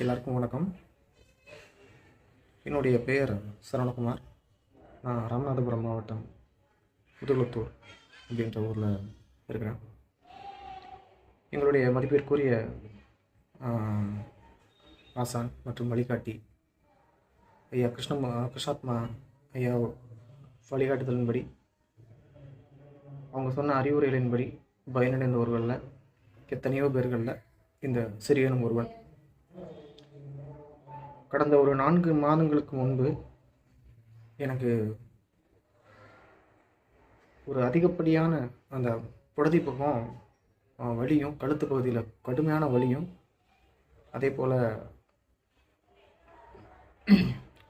எல்லாருக்கும் வணக்கம். என்னுடைய பெயர் சரவணகுமார். நான் ராமநாதபுரம் மாவட்டம் புதுகுளத்தூர் அப்படின்ற ஊரில் இருக்கிறேன். எங்களுடைய மதிப்பிற்குரிய ஆசான் மற்றும் வழிகாட்டி ஐயா கிருஷ்ண கிருஷ்ணாத்மா ஐயா வழிகாட்டுதலின்படி அவங்க சொன்ன அறிவுரைகளின்படி ஒருவரில் எத்தனையோ பேர்களில் இந்த சிறியனும் ஒருவன். கடந்த ஒரு நான்கு மாதங்களுக்கு முன்பு எனக்கு ஒரு அதிகப்படியான அந்த புடதி பக்கம் வலியும் கழுத்து பகுதியில் கடுமையான வலியும் அதே போல்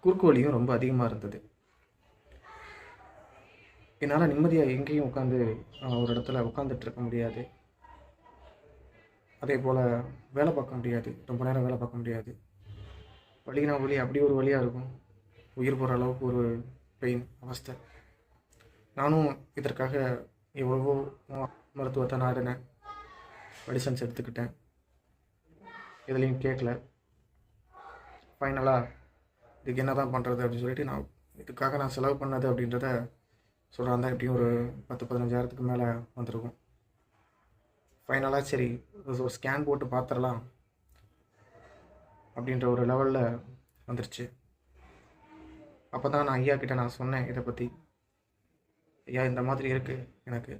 குறுக்கு வலியும் ரொம்ப அதிகமாக இருந்தது. என்னால் நிம்மதியாக எங்கேயும் உட்காந்து ஒரு இடத்துல உட்காந்துட்டு இருக்க முடியாது. அதே போல் வேலை பார்க்க முடியாது. ரொம்ப நேரம் வேலை பார்க்க முடியாது. வலினா வலி அப்படி ஒரு வழியாக இருக்கும். உயிர் போகிற அளவுக்கு ஒரு பெயின் அவஸ்தை. நானும் இதற்காக எவ்வளவோ மருத்துவத்தை நாடினேன் மெடிசன்ஸ் எடுத்துக்கிட்டேன். எதுலேயும் கேட்கல. ஃபைனலாக இதுக்கு என்ன தான் பண்ணுறது அப்படின்னு சொல்லிட்டு நான் இதுக்காக நான் செலவு பண்ணது அப்படின்றத சொல்கிறாங்க எப்படியும் ஒரு பத்து பதினஞ்சாயிரத்துக்கு மேலே வந்திருக்கும். ஃபைனலாக சரி ஒரு ஸ்கேன் போட்டு பார்த்துடலாம். அப்படின்ற ஒரு லெவலில் வந்துருச்சு. அப்போ தான் நான் ஐயா கிட்டே நான் சொன்னேன் இதை பற்றி ஐயா இந்த மாதிரி இருக்குது எனக்கு.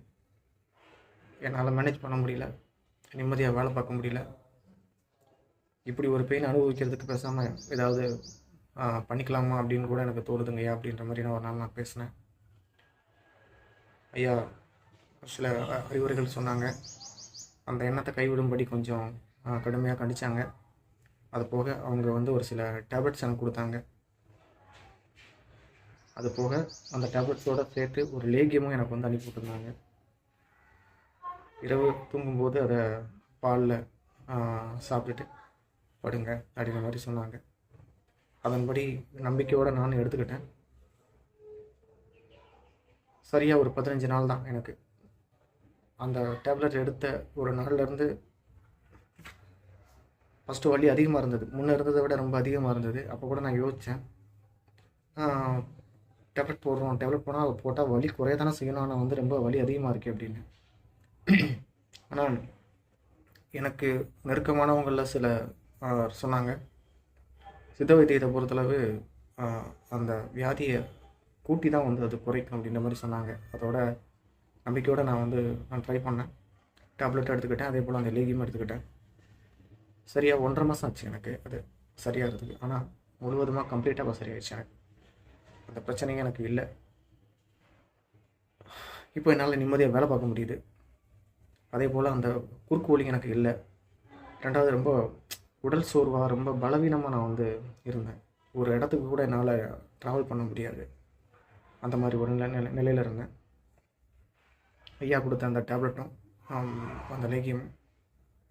என்னால் மேனேஜ் பண்ண முடியல. நிம்மதியாக வேலை பார்க்க முடியல. இப்படி ஒரு பெயின் அனுபவிக்கிறதுக்கு பேசாமல் ஏதாவது பண்ணிக்கலாமா அப்படின்னு கூட எனக்கு தோணுதுங்க ஐயா அப்படின்ற மாதிரி நான் ஒரு நாள் நான் பேசினேன். ஐயா சில அறிவுரைகள் சொன்னாங்க. அந்த எண்ணத்தை கைவிடும்படி கொஞ்சம் கடுமையாக கண்டிச்சாங்க. அது போக அவங்க வந்து ஒரு சில டேப்லெட்ஸ் எனக்கு கொடுத்தாங்க. அது போக அந்த டேப்லெட்ஸோட சேர்த்து ஒரு லேகியமும் எனக்கு வந்து அனுப்பி விட்டுருந்தாங்க. இரவு தூங்கும்போது அதை பாலில் சாப்பிட்டுட்டு படுங்க அப்படின்ற மாதிரி சொன்னாங்க. அதன்படி நம்பிக்கையோடு நான் எடுத்துக்கிட்டேன். சரியாக ஒரு பதினஞ்சு நாள் தான் எனக்கு. அந்த டேப்லெட் எடுத்த ஒரு நாள்லேருந்து ஃபஸ்ட்டு வலி அதிகமாக இருந்தது. முன்னே இருந்ததை விட ரொம்ப அதிகமாக இருந்தது. அப்போ கூட நான் யோசித்தேன் டேப்லெட் போடுறோம். டேப்லெட் போனால் அதை போட்டால் வலி குறைய தானே செய்யணும். ஆனால் வந்து ரொம்ப வலி அதிகமாக இருக்குது அப்படின்னு. ஆனால் எனக்கு நெருக்கமானவங்களில் சில சொன்னாங்க. சித்த வைத்தியத்தை பொறுத்தளவு அந்த வியாதியை கூட்டி தான் வந்து அது குறைக்கும் அப்படின்ற மாதிரி சொன்னாங்க. அதோட நம்பிக்கையோடு நான் வந்து நான் ட்ரை பண்ணேன். டேப்லெட் எடுத்துக்கிட்டேன். அதே போல் அந்த லேகியம் எடுத்துக்கிட்டேன். சரியாக ஒன்றரை மாதம் ஆச்சு எனக்கு. அது சரியாகிறதுக்கு. ஆனால் முழுவதுமாக கம்ப்ளீட்டாக சரியாயிடுச்சு எனக்கு. அந்த பிரச்சனையும் எனக்கு இல்லை. இப்போ என்னால் நிம்மதியாக வேலை பார்க்க முடியுது. அதே போல் அந்த குறுக்கு வலி எனக்கு இல்லை. ரெண்டாவது ரொம்ப உடல் சோர்வாக ரொம்ப பலவீனமாக நான் வந்து இருந்தேன். ஒரு இடத்துக்கு கூட என்னால் ட்ராவல் பண்ண முடியாது. அந்த மாதிரி ஒரு நிலை நிலையில் இருந்தேன். ஐயா கொடுத்த அந்த டேப்லெட்டும் அந்த லேகியம்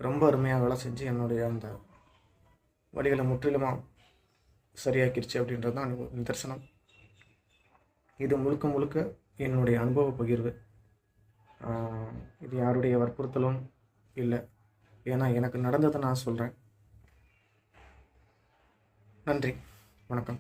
ரொம்ப அருமையாக வேலை செஞ்சு என்னுடைய அந்த வழிகளை முற்றிலுமாக சரியாக்கிருச்சு அப்படின்றது தான் நிதர்சனம் இது முழுக்க முழுக்க என்னுடைய அனுபவ பகிர்வு. இது யாருடைய வற்புறுத்தலும் இல்லை. ஏன்னா எனக்கு நடந்ததை நான் சொல்கிறேன் நன்றி. வணக்கம்.